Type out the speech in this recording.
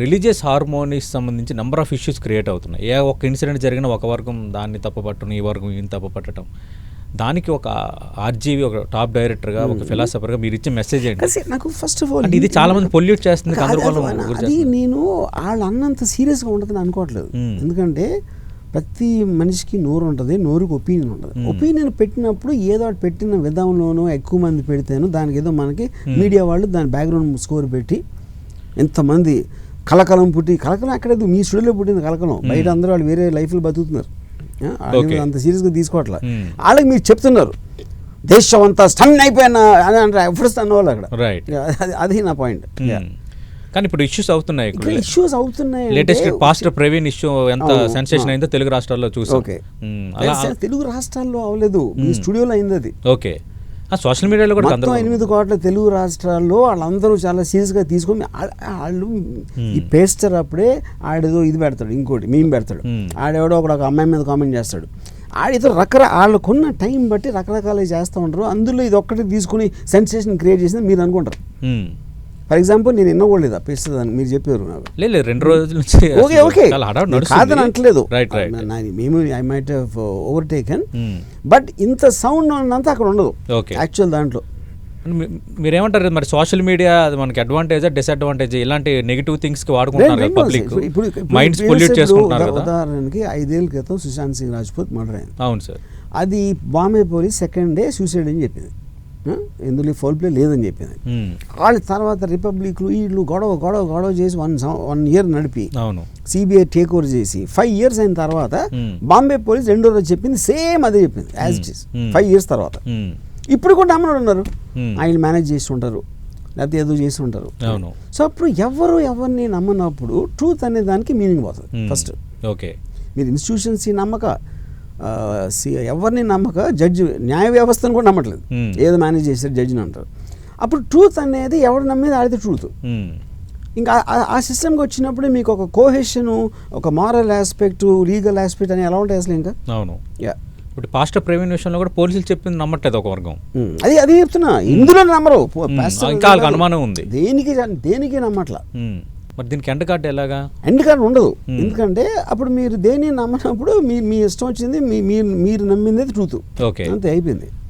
Religious harmonies సంబంధించి number of issues create అవుతున్నాయి. ఏ ఒక్క ఇన్సిడెంట్ జరిగిన ఒక వర్గం దాన్ని తప్పుపట్టడం ఈ వర్గం ఈయన తప్పుపట్టడం. దానికి ఒక ఆర్జీవి ఒక టాప్ డైరెక్టర్గా ఒక ఫిలాసఫర్గా మీరు ఇచ్చే మెసేజ్ ఏంటి? నాకు ఫస్ట్ ఆఫ్ ఆల్ ఇది చాలా మంది పొల్యూట్ చేస్తుంది అది-. నేను వాళ్ళు అన్నంత సీరియస్గా ఉంటుందని అనుకోవట్లేదు. ఎందుకంటే ప్రతి మనిషికి నోరు ఉంటుంది నోరుకి ఒపీనియన్ ఉంటుంది. ఒపీనియన్ పెట్టినప్పుడు ఏదో పెట్టిన విధంలోనూ ఎక్కువ మంది పెడితేను దానికి ఏదో మనకి మీడియా వాళ్ళు దాని బ్యాక్గ్రౌండ్ స్కోర్ పెట్టి ఎంతమంది కలకలం పుట్టి కలకలం అక్కడేది మీ స్టూడియోలో పుట్టింది కలకలం. బయట అందరూ వాళ్ళు వేరే లైఫ్లో బతుకుతున్నారు. వాళ్ళు. అంత సీరియస్గా తీసుకోవట్లే. మ్మ్. వాళ్ళకి మీరు చెప్తున్నారు దేశం అంతా స్టన్ అయిపోయిన అని అంటారు ఎప్పుడు స్టన్ అవ్వాలి అక్కడ. రైట్ అది- అది నా పాయింట్ మ్మ్. కానీ ఇప్పుడు ఇష్యూస్ అవుతున్నాయి ఇక్కడ ఇష్యూస్ అవుతున్నాయి లేటెస్ట్ పాస్టర్ ప్రవీణ్ ఇష్యూ ఎంత సెన్సేషన్ అవును. అయిందో తెలుగు రాష్ట్రాల్లో చూసాం. ఓకే? తెలుగు రాష్ట్రాల్లో అవ్వలేదు. మీ. స్టూడియోలో అయింది అది. ఓకే సోషల్ మీడియాలో కూడా మొత్తం. ఎనిమిది కోట్ల తెలుగు రాష్ట్రాల్లో వాళ్ళందరూ చాలా సీరియస్గా తీసుకొని వాళ్ళు ఈ. పేస్టర్ అప్పుడే ఆడేదో ఇది పెడతాడు ఇంకోటి మేము పెడతాడు. ఆడెవడో ఒకడు ఒక అమ్మాయి మీద కామెంట్ చేస్తాడు ఆడితో రకర వాళ్ళకున్న టైం బట్టి రకరకాలు చేస్తూ ఉంటారు అందులో ఇది ఒక్కటి తీసుకుని సెన్సేషన్ క్రియేట్ చేసింది మీరు అనుకుంటారు. ఫర్ ఎగ్జాంపుల్ నేను ఎన్నో కూడా పేస్టర్ అని మీరు చెప్పారు నాకు. లేదు లేదు, రెండు రోజుల నుంచి ఓకే ఓకే. కాదని అంటలేదు మేము I might overtaken hmm. But ఇంత సౌండ్ ఉన్నంత అక్కడ ఉండదు. ఓకే. యాక్చువల్ దాంట్లో. మీరేమంటారు మరి? సోషల్ మీడియా అది మనకి అడ్వాంటేజ్ డిసడ్వాంటేజ్ ఇలాంటి నెగిటివ్ థింగ్స్కి వాడుకుంటున్నారు పబ్లిక్ ఇప్పుడు- మైండ్స్ పొల్యూట్ చేసుకుంటున్నారు ఉదాహరణకి ఐదేళ్ళ క్రితం సుశాంత్ సింగ్ రాజ్పూత్ మర్డర్ అయింది. అవును సార్ అది Bombay police second day suicide అని చెప్పింది? ఇందులో ఫౌల్ ప్లే లేదని చెప్పింది. వాళ్ళ తర్వాత రిపబ్లిక్లు వీళ్ళు గొడవ గొడవ గొడవ చేసి వన్ వన్ ఇయర్ నడిపి సిబిఐ టేక్ ఓవర్ చేసి ఫైవ్ ఇయర్స్ అయిన తర్వాత. బాంబే పోలీస్ రెండో రోజు చెప్పింది సేమ్ అదే చెప్పింది as it is Hmm. Five years తర్వాత. ఇప్పుడు కూడా నమ్మడు ఉన్నారు. ఆయన మేనేజ్ చేస్తుంటారు లేకపోతే ఏదో చేస్తుంటారు అవును. సో అప్పుడు ఎవరు ఎవరిని నమ్మనప్పుడు ట్రూత్ అనే దానికి మీనింగ్ పోతుంది. First okay. మీరు ఇన్స్టిట్యూషన్స్ నమ్మక. ఎవరిని నమ్మక జడ్జి న్యాయ వ్యవస్థను కూడా నమ్మట్లేదు. ఏదో మేనేజ్ చేశారు జడ్జిని అంటారు. అప్పుడు ట్రూత్ అనేది ఎవడు నమ్మేది ఆడితే ట్రూత్. ఇంకా ఆ- సిస్టమ్కి వచ్చినప్పుడు మీకు ఒక కోహెషను ఒక మారల్ ఆస్పెక్ట్ లీగల్ ఆస్పెక్ట్ అని ఎలా ఉంటాయి అసలు ఇంకా? అవును. యా. ఇప్పుడు పాస్టర్ ప్రవీణ్ విషయంలో కూడా పోలీసులు చెప్పింది నమ్మట్లేదు ఒక వర్గం. అది అది చెప్తున్నా. ఇందులో నమ్మరు. ఇంకా అనుమానం ఉంది. దేనికి దేనికి నమ్మట్లా? మ్మ్. మరి దీనికి ఎండ కార్డు ఎలాగా? ఎండ్ కార్డు ఉండదు. ఎందుకంటే అప్పుడు మీరు దేని నమ్మనప్పుడు మీ మీ ఇష్టం వచ్చింది మీ మీరు మీరు నమ్మింది ట్రూత్ ఓకే. అంతే అయిపోయింది.